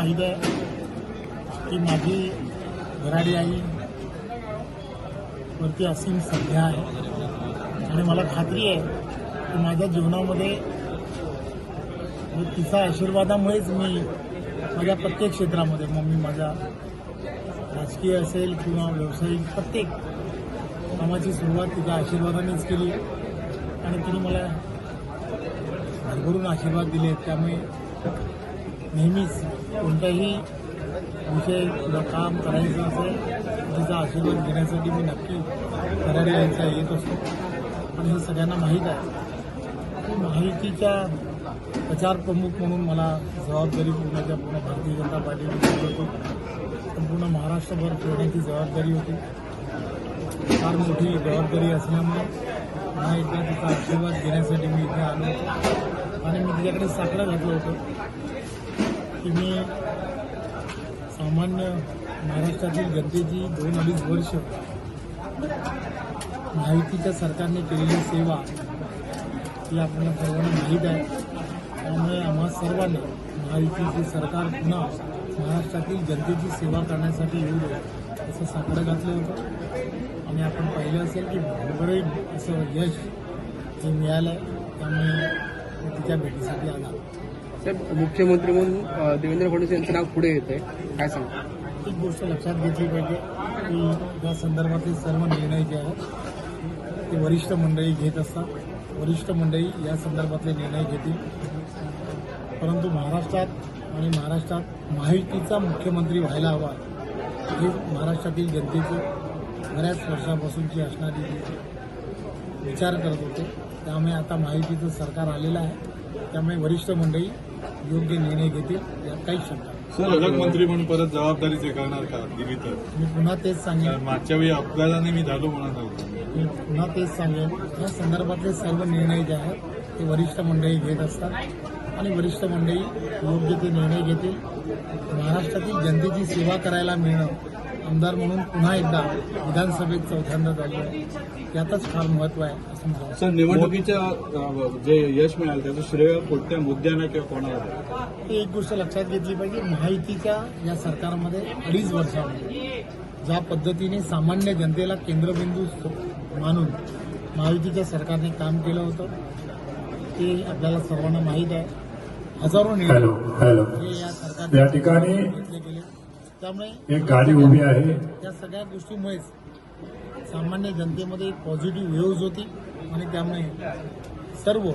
माहीत आहे की माझी घराडी आई वरती असीम सध्या आहे. आणि मला खात्री आहे की माझ्या जीवनामध्ये तिचा आशीर्वादामुळेच मी माझ्या प्रत्येक क्षेत्रामध्ये मग मी माझ्या राजकीय असेल किंवा व्यावसायिक प्रत्येक कामाची सुरुवात तिच्या आशीर्वादानेच केली. आणि तिने मला भरभरून आशीर्वाद दिले. त्यामुळे नेहमीच कोणत्याही विषय किंवा काम करायचं असेल तिचा आशीर्वाद घेण्यासाठी मी नक्की कराडी यांचा येत असतो. आणि हे सगळ्यांना माहीत आहे. की माहितीच्या प्रचार प्रमुख म्हणून मला जबाबदारी पूर्णाच्या पूर्ण भारतीय जनता पार्टीने होतो. संपूर्ण महाराष्ट्रभर फिरण्याची जबाबदारी होती. फार मोठी जबाबदारी असल्यामुळे पुन्हा एकदा तिचा आशीर्वाद घेण्यासाठी मी इथे आलो. आणि मी तिच्याकडे साकडं घातलं होतं. की मी सामान्य महाराष्ट्रातील जनतेची दोन अडीच वर्ष माहितीच्या सरकारने केलेली सेवा ही आपल्याला सर्वांना माहीत आहे. त्यामुळे आम्हा सर्वांना महायुतीचे सरकार पुन्हा महाराष्ट्रातील जनतेची सेवा करण्यासाठी येऊ दे असं साकडं घातलं होतं. आणि आपण पाहिलं असेल की भरभरीत असं यश हे मिळालं आहे त्यामुळे तिच्या भेटीसाठी आला. साहेब मुख्यमंत्री म्हणून देवेंद्र फडणवीस यांचं नाव पुढे येत काय सांगा? एक गोष्ट लक्षात घेतली पाहिजे की या संदर्भातील सर्व निर्णय जे आहेत ते वरिष्ठ मंडळी घेत असतात. वरिष्ठ मंडळी या संदर्भातले निर्णय घेतील. परंतु महाराष्ट्रात आणि महाराष्ट्रात महायुतीचा मुख्यमंत्री व्हायला हवा हे महाराष्ट्रातील जनतेची बऱ्याच वर्षापासूनची असणारी विचार करत होते. त्यामुळे आता माहितीचं सरकार आलेलं आहे. त्यामुळे वरिष्ठ मंडळी योग्य निर्णय घेतील यात काहीच शंका नाही. पालकमंत्री म्हणून परत जबाबदारी स्वीकारणार का दिली तर मी पुन्हा तेच सांगेन. कारण मागच्या वेळी अपघाताने मी झालो म्हणत होतो मी पुन्हा तेच सांगेन. या संदर्भातले सर्व निर्णय जे आहेत ते वरिष्ठ मंडळी घेत असतात. आणि वरिष्ठ मंडळी योग्य ते निर्णय घेतील. महाराष्ट्रातील जनतेची सेवा करायला मिळणं आमदार म्हणून पुन्हा एकदा विधानसभेत चौथ्यांदा झालं आहे यातच फार महत्त्व आहे असं मला. सर निवडणुकीच्या जे यश मिळालं त्याचं श्रेय कोणत्या मुद्द्यांना किंवा कोणाला? ही एक गोष्ट लक्षात घेतली पाहिजे. महायुतीच्या या सरकारमध्ये अडीच वर्षामध्ये ज्या पद्धतीने सामान्य जनतेला केंद्रबिंदू मानून महायुतीच्या सरकारने काम केलं होतं ते आपल्याला सर्वांना माहीत आहे. हजारो निर्णय हॅलो हॅलो. हे या ठिकाणी घेतले गेले. त्यामुळे एक गाडी उभी आहे. या सगळ्या गोष्टीमुळेच सामान्य जनतेमध्ये एक पॉझिटिव्ह व्ह्यूज होती आणि त्यामुळे सर्व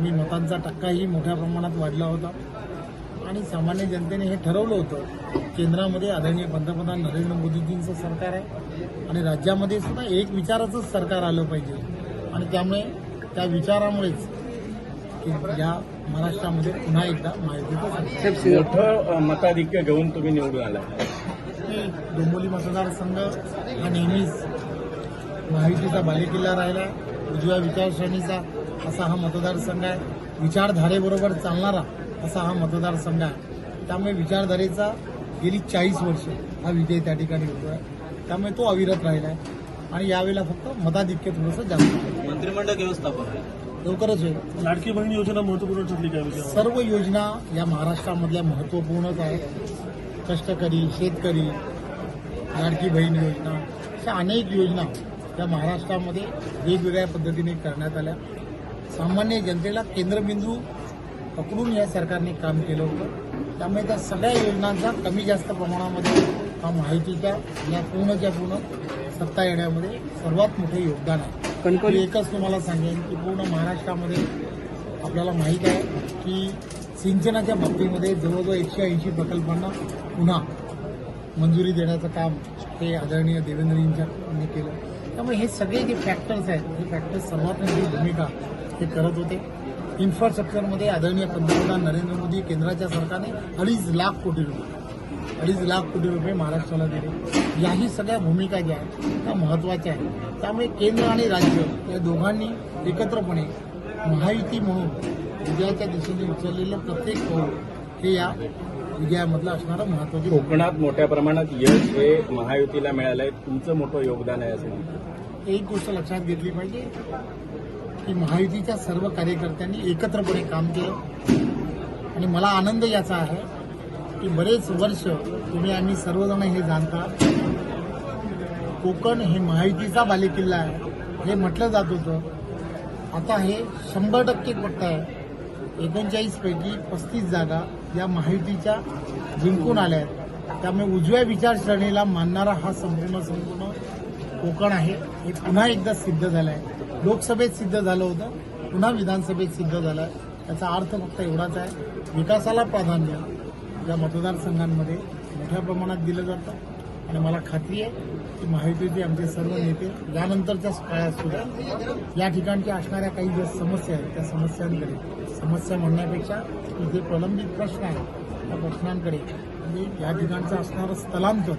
मी मतांचा टक्काही मोठ्या प्रमाणात वाढला होता. आणि सामान्य जनतेने हे ठरवलं होतं केंद्रामध्ये आदरणीय पंतप्रधान नरेंद्र मोदीजींचं सरकार आहे आणि राज्यामध्ये सुद्धा एक विचाराचंच सरकार आलं पाहिजे. आणि त्यामुळे त्या विचारामुळेच की या महाराष्ट्रामध्ये पुन्हा एकदा सिंह- मोठं मताधिक्य घेऊन तुम्ही निवडून आला की डोंबिवली मतदारसंघ हा नेहमीच महायुतीचा बालेकिल्ला राहिला उजव्या विचारसरणीचा असा हा मतदारसंघ आहे. विचारधारेबरोबर चालणारा असा हा मतदारसंघ आहे. त्यामुळे विचारधारेचा गेली चाळीस वर्ष हा विजय त्या ठिकाणी होतो आहे त्यामुळे तो अविरत राहिला आहे आणि यावेळेला फक्त मताधिक्य थोडंसं जास्त. मंत्रिमंडळ व्यवस्थापन लवकरच होईल. लाडकी बहीण योजना महत्त्वपूर्ण ठरली काय सर्व योजना या महाराष्ट्रामधल्या महत्त्वपूर्णच आहेत. कष्टकरी शेतकरी लाडकी बहीण योजना अशा अनेक योजना या महाराष्ट्रामध्ये वेगवेगळ्या पद्धतीने करण्यात आल्या. सामान्य जनतेला केंद्रबिंदू पकडून या सरकारने काम केलं होतं. त्यामुळे त्या सगळ्या योजनांचा कमी जास्त प्रमाणामध्ये हा माहितीच्या या पूर्णच्या पूर्ण सत्ता येण्यामध्ये सर्वात मोठं योगदान आहे. कणकवली. एकच तुम्हाला सांगेन की पूर्ण महाराष्ट्रामध्ये आपल्याला माहीत आहे की सिंचनाच्या बाबतीमध्ये जवळजवळ एकशे ऐंशी प्रकल्पांना पुन्हा मंजुरी देण्याचं काम हे आदरणीय देवेंद्रजींच्या केलं. त्यामुळे हे सगळे जे फॅक्टर्स आहेत हे फॅक्टर्स सर्वात मोठी भूमिका हे करत होते. इन्फ्रास्ट्रक्चरमध्ये आदरणीय पंतप्रधान नरेंद्र मोदी केंद्राच्या सरकारने अडीच लाख कोटी रुपये अडीच लाख कोटी रुपये महाराष्ट्राला दिले याही सगळ्या भूमिका ज्या आहेत त्या महत्त्वाच्या आहेत त्यामुळे केंद्र आणि राज्य या दोघांनी एकत्रपणे महायुती म्हणून विजयाच्या दिशेने उचललेलं प्रत्येक पाऊल हे या विजयामधलं असणारं महत्त्वाचं. कोकणात मोठ्या प्रमाणात यश हे महायुतीला मिळालंय तुमचं मोठं योगदान आहे असं. एक गोष्ट लक्षात घेतली पाहिजे की महायुतीच्या सर्व कार्यकर्त्यांनी एकत्रपणे काम केलं आणि मला आनंद याचा आहे की बरेच वर्ष तुम्ही आम्ही सर्वजण हे जाणता. कोकण हे महायुतीचा बालेकिल्ला आहे. हे म्हटलं जात होतं. आता हे शंभर टक्के पट्ट आहे. एकोणचाळीसपैकी पस्तीस जागा या महायुतीच्या जिंकून आल्या आहेत. त्यामुळे उजव्या विचारसरणीला मानणारा हा संपूर्ण संपूर्ण कोकण आहे. हे पुन्हा एकदा सिद्ध झालं आहे लोकसभेत सिद्ध झालं होतं. पुन्हा विधानसभेत सिद्ध झालं. आहे त्याचा अर्थ फक्त एवढाच आहे. विकासाला प्राधान्य या मतदारसंघांमध्ये मोठ्या प्रमाणात दिलं जातं. आणि मला खात्री आहे की महायुतीचे आमचे सर्व नेते यानंतरच्या काळात सुद्धा या ठिकाणच्या असणाऱ्या काही ज्या समस्या आहेत त्या समस्यांकडे समस्या म्हणण्यापेक्षा इथे प्रलंबित प्रश्न आहेत त्या प्रश्नांकडे म्हणजे या ठिकाणचं असणारं स्थलांतर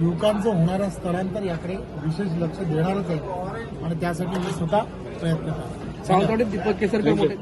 युवकांचं होणारं स्थलांतर याकडे विशेष लक्ष देणारच आहे. आणि त्यासाठी मी स्वतः प्रयत्न करतो. दीपक केसरकर